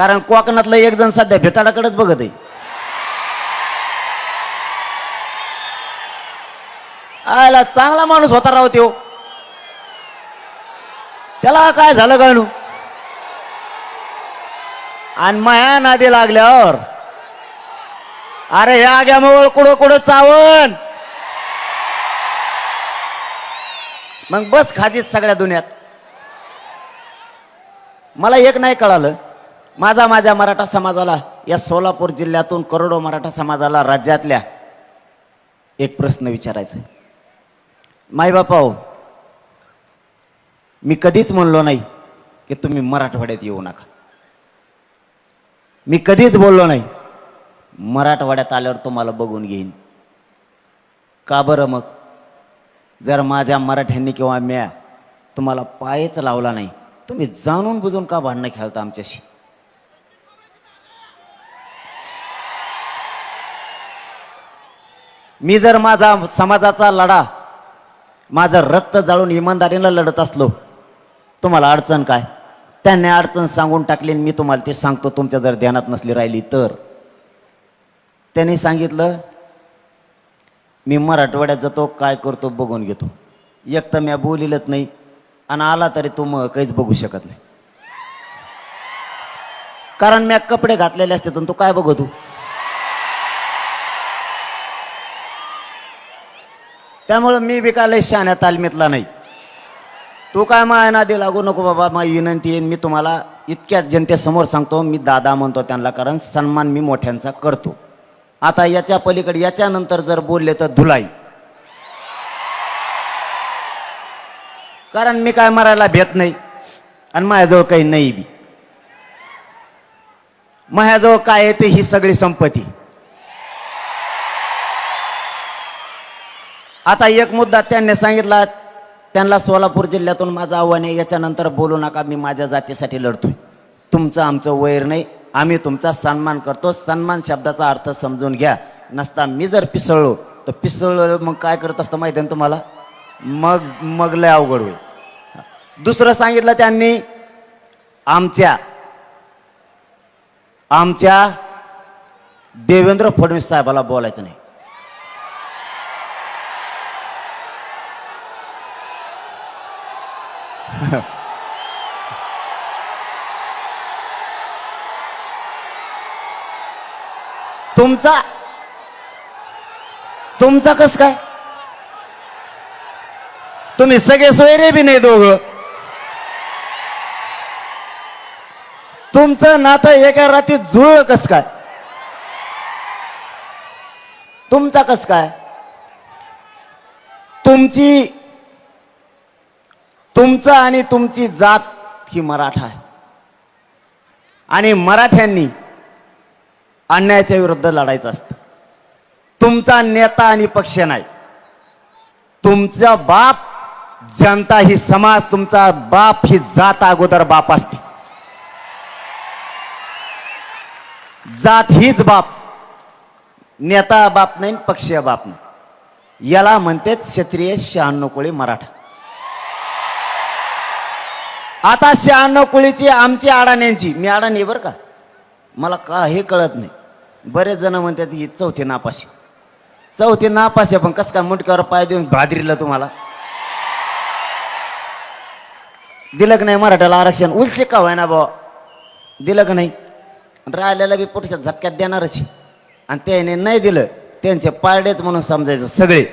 कारण कोकणातलं एक जण सध्या भेताडाकडेच बघत आहे. आयला चांगला माणूस होता राव त्यो. त्याला काय झालं गाणू? आणि माया नादी लागल्यावर अरे ह्या आग्यामुळे कुठं कुठं चावण मग बस खाजीत सगळ्या दुनियात. मला एक नाही कळालं. माझा माझ्या मराठा समाजाला या सोलापूर जिल्ह्यातून करोडो मराठा समाजाला राज्यातल्या एक प्रश्न विचारायचा आहे. हो मी कधीच म्हणलो नाही की तुम्ही मराठवाड्यात येऊ नका. मी कधीच बोललो नाही मराठवाड्यात आल्यावर तुम्हाला बघून घेईन. का बरं मग? जर माझ्या मराठ्यांनी किंवा म्या तुम्हाला पायच लावला नाही तुम्ही जाणून बुजून का भांडणं खेळता आमच्याशी? मी जर माझा समाजाचा लढा माझं रक्त जाळून इमानदारीनं लढत असलो तुम्हाला अडचण काय? त्यांनी अडचण सांगून टाकली आणि मी तुम्हाला ते सांगतो तुमच्या जर ध्यानात नसली राहिली तर. त्यांनी सांगितलं मी मराठवाड्यात जातो काय करतो बघून घेतो. एक तर मी बोलिलच नाही आणि आला तरी तू मग काहीच बघू शकत नाही. कारण मी कपडे घातलेले असते तर तू काय बघतो त्यामुळं मी बी लय शहाण्या तालमीतला नाही. तू काय मायना नादी लागू नको बाबा माझी विनंती येईन मी तुम्हाला इतक्याच जनतेसमोर सांगतो मी दादा म्हणतो त्यांना कारण सन्मान मी मोठ्यांचा करतो. आता याच्या पलीकडे याच्यानंतर जर बोलले तर धुलाई. कारण मी काय मरायला भेट नाही आणि माझ्याजवळ काही नाही बी. माझ्याजवळ काय येते ही सगळी संपत्ती. आता एक मुद्दा त्यांनी सांगितला त्यांना सोलापूर जिल्ह्यातून माझं आव्हान आहे याच्यानंतर बोलू नका मी माझ्या जातीसाठी लढतोय. तुमचं आमचं वैर नाही आम्ही तुमचा सन्मान करतो. सन्मान शब्दाचा अर्थ समजून घ्या. नसता मी जर पिसळलो तर पिसळलो मग काय करत असतं माहिती आहे ना तुम्हाला? मग मग लय अवघड होईल. दुसरं सांगितलं त्यांनी आमच्या आमच्या देवेंद्र फडणवीस साहेबाला बोलायचं नाही. तुमचा तुमचा कस काय? तुम्ही सगळे सोयरे बी नाही दोघं. तुमचं नातं एका रात्री जुळलं कस काय? तुमचा कस काय? तुमची तुमचं आणि तुमची जात ही मराठा आहे. आणि मराठ्यांनी अन्यायाच्या विरुद्ध लढायचं असतं. तुमचा नेता आणि पक्ष नाही. तुमचा बाप जनता ही समाज तुमचा बाप ही जात अगोदर बाप असते. जात हीच बाप. नेता बाप नाही पक्षीय बाप नाही. याला म्हणतेच क्षत्रिय शहाण्णव कोळी मराठा. आता शहाण्णव कुळीची आमची अडाण्यांची. मी अडाणी बरं का? मला का हे कळत नाही. बरेच जण म्हणतात ही चौथी नापाशी. चौथी नापाशी पण कसं काय मुटक्यावर पाय देऊन भादरीला तुम्हाला? दिलं का नाही मराठ्याला आरक्षण? उलसे का व्हायना भाऊ? दिलं का नाही? राहिलेला बी पुढच्या झपक्यात देणारच आणि त्याने नाही दिलं त्यांचे पारडेच म्हणून समजायचं सगळे.